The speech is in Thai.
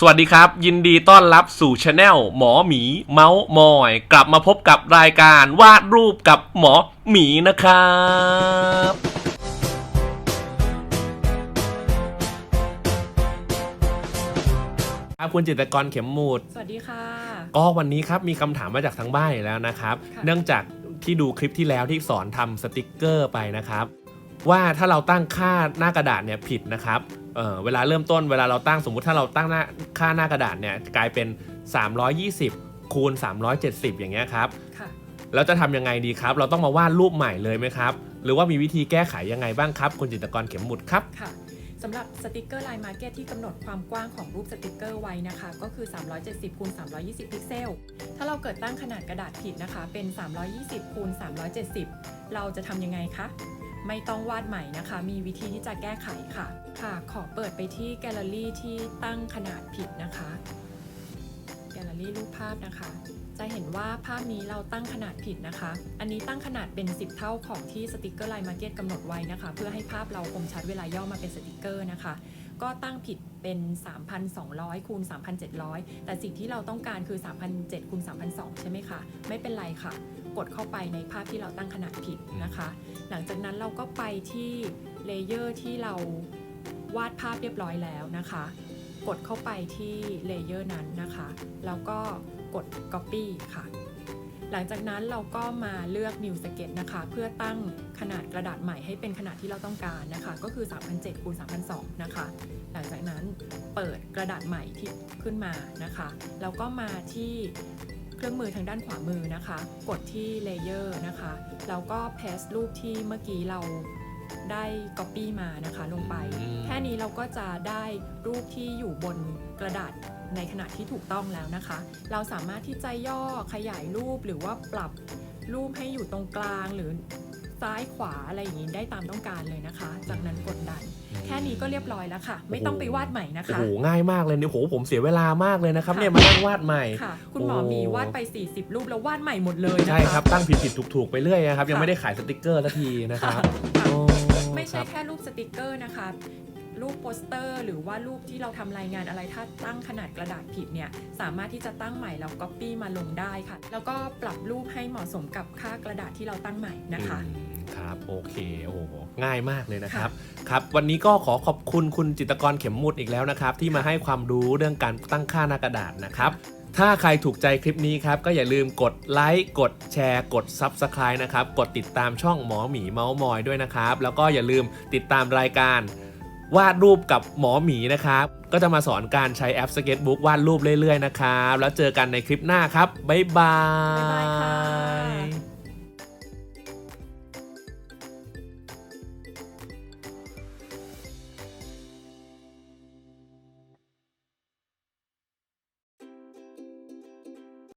สวัสดีครับ ยินดีต้อนรับสู่ช anel หมอหมีเมาส์มอย กลับมาพบกับรายการวาดรูปกับหมอหมีนะครับ ครับคุณจิตรกรเข็มมูดสวัสดีค่ะ ก็วันนี้ครับมีคำถามมาจากทางบ้านอีกแล้วนะครับ ค่ะ เนื่องจากที่ดูคลิปที่แล้วที่สอนทำสติกเกอร์ไปนะครับ ว่าถ้าเราตั้งค่าหน้ากระดาษเนี่ยผิดนะครับ เออเวลาเริ่มต้นเวลาเราตั้งสมมุติถ้าเราตั้งหน้าค่าหน้ากระดาษเนี่ยกลายเป็น 320 คูณ 370 อย่างเงี้ยครับค่ะแล้วจะทำยังไงดีครับ เราต้องมาวาดรูปใหม่เลยไหมครับ หรือว่ามีวิธีแก้ไขยังไงบ้างครับคุณจิตรกรเข็มหมุดครับค่ะสำหรับสติกเกอร์ลายมาร์เก็ตที่กำหนดความกว้างของรูปสติกเกอร์ไว้นะคะ ก็คือ 370คูณ320 พิกเซล ถ้าเราเกิดตั้งขนาดกระดาษผิดนะคะ เป็น 320คูณ370 เราจะทำยังไงคะ ไม่ต้องวาดใหม่นะคะ มีวิธีที่จะแก้ไขค่ะ ค่ะ ขอเปิดไปที่แกลเลอรี่ที่ตั้งขนาดผิดนะคะ แกลเลอรี่รูปภาพนะคะ จะเห็นว่าภาพนี้เราตั้งขนาดผิดนะคะ อันนี้ตั้งขนาดเป็น 10 เท่าของที่สติกเกอร์ไลน์มาร์เก็ตกำหนดไว้นะคะ เพื่อให้ภาพเราคมชัดเวลาย่อมาเป็นสติกเกอร์นะคะ ก็ตั้งผิดเป็น 3,200 คูณ 3,700 แต่สิ่งที่เราต้องการคือ3,007คูณ3,002ใช่ไหมคะ ไม่เป็นไรค่ะ กดเข้าไปในภาพที่เราตั้งขนาดผิดนะคะ หลังจากนั้นเราก็ไปที่เลเยอร์ที่เราวาดภาพเรียบร้อยแล้วนะคะ กดเข้าไปที่เลเยอร์นั้นนะคะ แล้วก็กด Copy ค่ะ หลังจากนั้นเราก็มาเลือก New Sketch นะคะ เพื่อตั้งขนาดกระดาษใหม่ให้เป็นขนาดที่เราต้องการนะคะ ก็คือ 3,007คูณ3,002นะคะ หลังจากนั้นเปิดกระดาษใหม่ที่ขึ้นมานะคะแล้วก็มาที่เครื่องมือทางด้านขวามือนะคะ กดที่ Layer นะคะแล้วก็ paste รูปที่เมื่อกี้เราได้ Copy มานะคะลงไปอืมแค่นี้เราก็จะได้รูปที่อยู่บนกระดาษ ในขนาดที่ถูกต้องแล้วนะคะ เราสามารถที่จะย่อขยายรูปหรือว่าปรับรูปให้อยู่ตรงกลางหรือซ้ายขวาอะไรอย่างนี้ได้ตามต้องการเลยนะคะ จากนั้นกดดัน แค่นี้ก็เรียบร้อยแล้วค่ะ ไม่ต้องไปวาดใหม่นะโอ้คะโหง่ายมากเลยเนี่ยโอ้โหผมเสียเวลามากเลยนะครับค่ะเนี่ยมานั่งวาดใหม่ ค่ะ คุณหมอโอ้มีวาดไป 40 รูปแล้ววาดใหม่หมดเลยนะคะ ใช่ครับตั้งผิดผิดถูกถูกๆไปเรื่อยนะครับ ยังค่ะไม่ได้ขายสติกเกอร์สักทีนะครับค่ะ โอ้ไม่ใช่ครับ แค่รูปสติกเกอร์นะคะ รูปโปสเตอร์ หรือว่ารูปที่เราทำรายงานอะไรถ้าตั้งขนาดกระดาษผิดเนี่ยสามารถที่จะตั้งใหม่แล้วก๊อปปี้มาลงได้ค่ะ แล้วก็ปรับรูปให้เหมาะสมกับค่ากระดาษที่เราตั้งใหม่นะคะอืมครับโอเคโอ้โหง่ายมากเลยนะครับครับ วันนี้ก็ขอขอบคุณคุณจิตรกรเข็มมุดอีกแล้วนะครับ ที่มาให้ความรู้เรื่องการตั้งค่าหน้ากระดาษนะครับถ้าใครถูกใจคลิปนี้ครับ ก็อย่าลืมกดไลค์กดแชร์กด Subscribe นะครับ กดติดตามช่องหมอหมีเมาส์มอยด้วยนะครับ แล้วก็อย่าลืมติดตามรายการ วาดรูปกับหมอหมีนะครับ ก็จะมาสอนการใช้แอป Sketchbook วาดรูปเรื่อยๆนะครับ แล้วเจอกันในคลิปหน้าครับ บ๊ายบาบ๊ายบายค่ะย